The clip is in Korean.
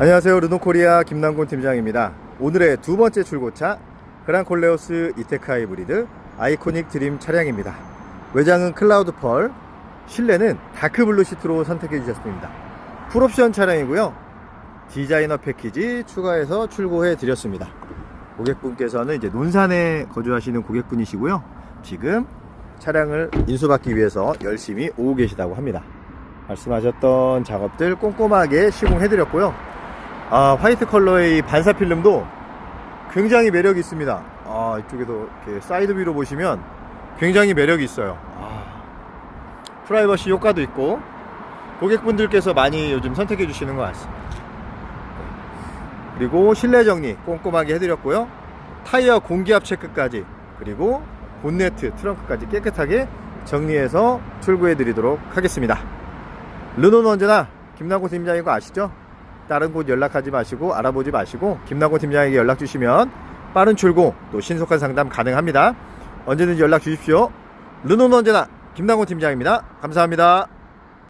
안녕하세요. 르노코리아 김남곤 팀장입니다. 오늘의 두 번째 출고차 그랑콜레오스 이테카 하이브리드 아이코닉 드림 차량입니다. 외장은 클라우드 펄 실내는 다크블루 시트로 선택해 주셨습니다. 풀옵션 차량이고요. 디자이너 패키지 추가해서 출고해 드렸습니다. 고객분께서는 이제 논산에 거주하시는 고객분이시고요. 지금 차량을 인수받기 위해서 열심히 오고 계시다고 합니다. 말씀하셨던 작업들 꼼꼼하게 시공해 드렸고요 아, 화이트 컬러의 이 반사 필름도 굉장히 매력이 있습니다. 아, 이쪽에도 이렇게 사이드 뷰로 보시면 굉장히 매력이 있어요. 아, 프라이버시 효과도 있고 고객분들께서 많이 요즘 선택해 주시는 것 같습니다. 네. 그리고 실내 정리 꼼꼼하게 해드렸고요. 타이어 공기압 체크까지 그리고 본네트, 트렁크까지 깨끗하게 정리해서 출고해 드리도록 하겠습니다. 르노는 언제나 김남고 팀장인 거 아시죠? 다른 곳 연락하지 마시고 알아보지 마시고 김남고 팀장에게 연락 주시면 빠른 출고 또 신속한 상담 가능합니다. 언제든지 연락 주십시오. 르노는 언제나 김남고 팀장입니다. 감사합니다.